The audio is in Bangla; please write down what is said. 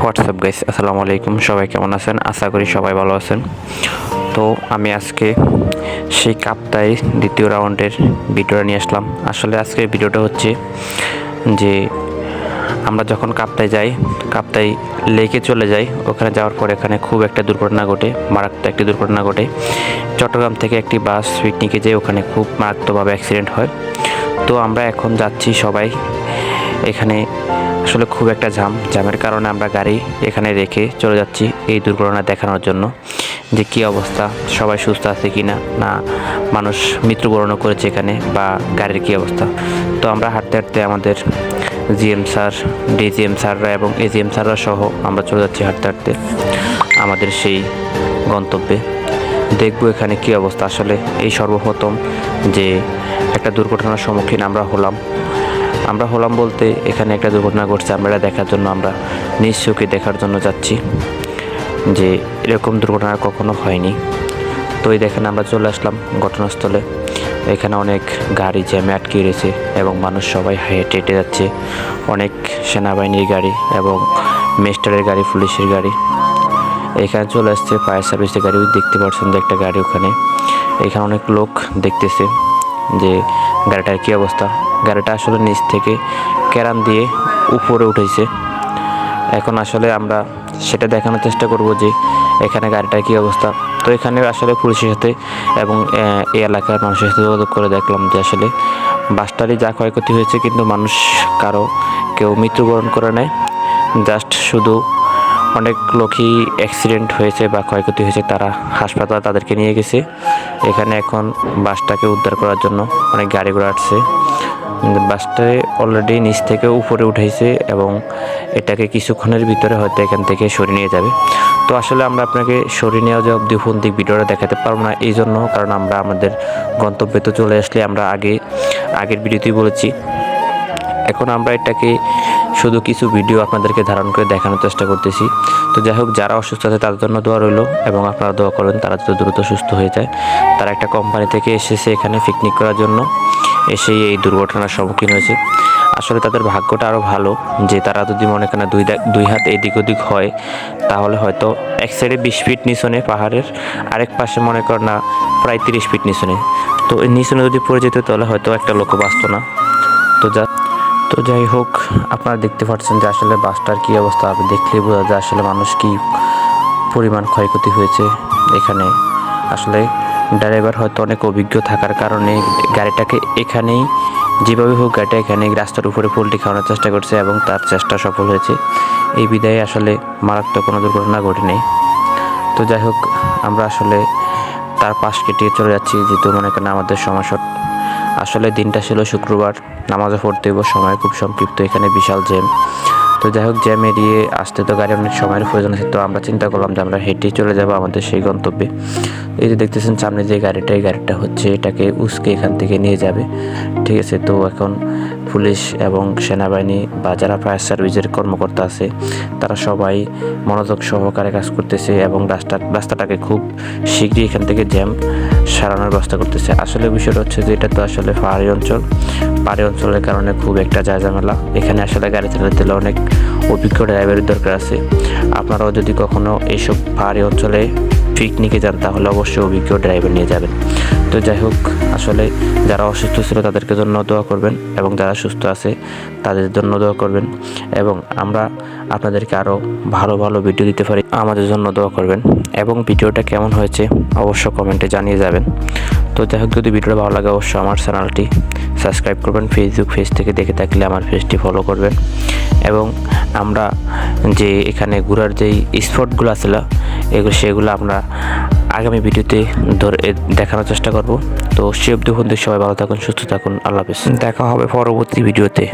হোয়াটসঅ্যাপ গাইস আসসালামু আলাইকুম। সবাই কেমন আছেন? আশা করি সবাই ভালো আছেন। তো আমি আজকে সেই কাপ্তাই দ্বিতীয় রাউন্ডের ভিডিওটা নিয়ে আসলাম। আসলে আজকের ভিডিওটা হচ্ছে যে আমরা যখন কাপ্তায় যাই, কাপ্তাই লেকে চলে যাই, ওখানে যাওয়ার পর এখানে খুব একটা দুর্ঘটনা ঘটে, মারাত্মক একটি দুর্ঘটনা ঘটে। চট্টগ্রাম থেকে একটি বাস পিকনিকে যেয়ে ওখানে খুব মারাত্মকভাবে অ্যাক্সিডেন্ট হয়। তো আমরা এখন যাচ্ছি সবাই এখানে আসলে খুব একটা জাম জামের কারণে আমরা গাড়ি এখানে রেখে চলে যাচ্ছি এই দুর্ঘটনা দেখানোর জন্য। যে কী অবস্থা, সবাই সুস্থ আছে কি না না মানুষ মৃত্যুবরণও করেছে এখানে, বা গাড়ির কী অবস্থা। তো আমরা হাঁটতে হাঁটতে আমাদের জিএম স্যার, ডিজিএম স্যাররা এবং এজিএম স্যাররা সহ আমরা চলে যাচ্ছি হাঁটতে হাঁটতে আমাদের সেই গন্তব্যে। দেখব এখানে কী অবস্থা। আসলে এই সর্বপ্রথম যে একটা দুর্ঘটনার সম্মুখীন আমরা হলাম। আমরা হলাম বলতে এখানে একটা দুর্ঘটনা ঘটছে, আমরা দেখার জন্য, আমরা নিজ চোখে দেখার জন্য যাচ্ছি যে এরকম দুর্ঘটনা কখনো হয়নি। তো এই দেখেন, আমরা চলে আসলাম ঘটনাস্থলে। এখানে অনেক গাড়ি জ্যামে আটকে রয়েছে এবং মানুষ সবাই হেঁটে হেঁটে যাচ্ছে। অনেক সেনাবাহিনীর গাড়ি এবং মেস্টারের গাড়ি, পুলিশের গাড়ি। এখানে চলে আসছে ফায়ার সার্ভিসের গাড়ি, দেখতে পাচ্ছেন একটা গাড়ি ওখানে। এখানে অনেক লোক দেখতেছে। যে গাড়িটার কী অবস্থা? গাড়িটা আসলে নিচ থেকে ক্যারাম দিয়ে উপরে উঠেছে। এখন আসলে আমরা সেটা দেখানোর চেষ্টা করব যে এখানে গাড়িটার কী অবস্থা। তো এখানে আসলে পুলিশের সাথে এবং এই এলাকার মানুষের সাথে যোগাযোগ করে দেখলাম যে আসলে বাসটারই যা ক্ষয়ক্ষতি হয়েছে কিন্তু মানুষ কারও কেউ মৃত্যুবরণ করে নেয় জাস্ট শুধু অনেক লোকই অ্যাক্সিডেন্ট হয়েছে বা ক্ষয়ক্ষতি হয়েছে, তারা হাসপাতাল তাদেরকে নিয়ে গেছে। এখানে এখন বাসটাকে উদ্ধার করার জন্য অনেক গাড়ি ঘোড়া আসছে। বাসটায় অলরেডি নিচ থেকে উপরে উঠেছে এবং এটাকে কিছুক্ষণের ভিতরে হয়তো এখান থেকে সরিয়ে নিয়ে যাবে। তো আসলে আমরা আপনাকে সরিয়ে নেওয়া যে অব্দি ফোন দিক ভিডিওটা দেখাতে পারব না, এই জন্য কারণ আমরা আমাদের গন্তব্যে তো চলে আসলে আমরা আগে, আগের ভিডিওতেই বলেছি। এখন আমরা এটাকে শুধু কিছু ভিডিও আপনাদেরকে ধারণ করে দেখানোর চেষ্টা করতেছি। তো যাই হোক, যারা অসুস্থ আছে, তাদের জন্য দোয়া রইল এবং আপনারা দোয়া করবেন তারা যাতে দ্রুত সুস্থ হয়ে যায়। তারা একটা কোম্পানি থেকে এসেছে এখানে পিকনিক করার জন্য। এসেই এই দুর্ঘটনার সম্মুখীন হয়েছে। আসলে তাদের ভাগ্যটা আরও ভালো যে তারা যদি মনে করেন দুই দুই হাত এদিক ওদিক হয়, তাহলে হয়তো এক সাইডে বিশ ফিট নিচনে পাহাড়ের, আরেক পাশে মনে করেন না প্রায় তিরিশ ফিট নিচনে। তো নিচনে যদি পড়ে যেত, তাহলে হয়তো একটা লোক বাঁচত না। তো যা তো যাই হোক, আপনারা দেখতে পাচ্ছেন যে আসলে বাসটার কী অবস্থা। আপনি দেখলেই বোঝা যায় আসলে মানুষ কী পরিমাণ ক্ষয়ক্ষতি হয়েছে এখানে। আসলে ড্রাইভার হয়তো অনেক অভিজ্ঞ থাকার কারণে গাড়িটাকে এখানেই, যেভাবে হোক গাড়িটা এখানে রাস্তার উপরে পোল্ট্রি খাওয়ানোর চেষ্টা করছে এবং তার চেষ্টা সফল হয়েছে। এই বিদায়ে আসলে মারাত্মক কোনো দুর্ঘটনা ঘটেনি। তো যাই হোক, আমরা আসলে তার পাশ কেটিয়ে চলে যাচ্ছি, যেহেতু মনে করেন আমাদের শর্ট আসলে দিনটা ছিল শুক্রবার নামাজে পড়তে সময় খুব সংক্ষিপ্ত, এখানে বিশাল জ্যাম। তো যাই হোক, জ্যাম এড়িয়ে আসতে তো গাড়ি অনেক সময়ের প্রয়োজন আছে, তো আমরা চিন্তা করলাম যে আমরা হেঁটেই চলে যাব আমাদের সেই গন্তব্যে। এই যে দেখতেছেন সামনে যে গাড়িটা, এই গাড়িটা হচ্ছে এটাকে উসকে এখান থেকে নিয়ে যাবে। ঠিক আছে, তো এখন পুলিশ এবং সেনাবাহিনী বা যারা ফায়ার সার্ভিসের কর্মকর্তা আছে, তারা সবাই মনোযোগ সহকারে কাজ করতেছে এবং রাস্তা, রাস্তাটাকে খুব শীঘ্রই এখান থেকে জ্যাম সারানোর ব্যবস্থা করতেছে। আসলে বিষয়টা হচ্ছে যে, এটা তো আসলে পাহাড়ি অঞ্চল। পাহাড়ি অঞ্চলের কারণে খুব একটা যায় এখানে আসলে গাড়ি চালাতে অনেক অভিজ্ঞ ড্রাইভারের দরকার আছে। আপনারাও যদি কখনো এইসব পাহাড়ি অঞ্চলে পিকনিকে যান, তাহলে অবশ্যই অভিজ্ঞ ড্রাইভার নিয়ে যাবেন। তো যাই হোক, আসলে যারা অসুস্থ ছিল তাদেরকে জন্য দোয়া করবেন এবং যারা সুস্থ আছে তাদের জন্য দোয়া করবেন এবং আমরা আপনাদেরকে আরও ভালো ভালো ভিডিও দিতে পারি, আমাদের জন্য দোয়া করবেন এবং ভিডিওটা কেমন হয়েছে অবশ্য কমেন্টে জানিয়ে যাবেন। তো যাই হোক, যদি ভিডিওটা ভালো লাগে অবশ্যই আমার চ্যানেলটি সাবস্ক্রাইব করবেন ফেসবুক পেজ থেকে দেখে থাকলে আমার পেজটি ফলো করবেন। এবং আমরা যে এখানে ঘোরার যেই স্পটগুলো আছিল এগুলো সেগুলো আমরা আগামী ভিডিওতে ধরে দেখানোর চেষ্টা করব। তো সে অব্দি সবাই ভালো থাকুন, সুস্থ থাকুন, আল্লাহ হাফেজ। দেখা হবে পরবর্তী ভিডিওতে।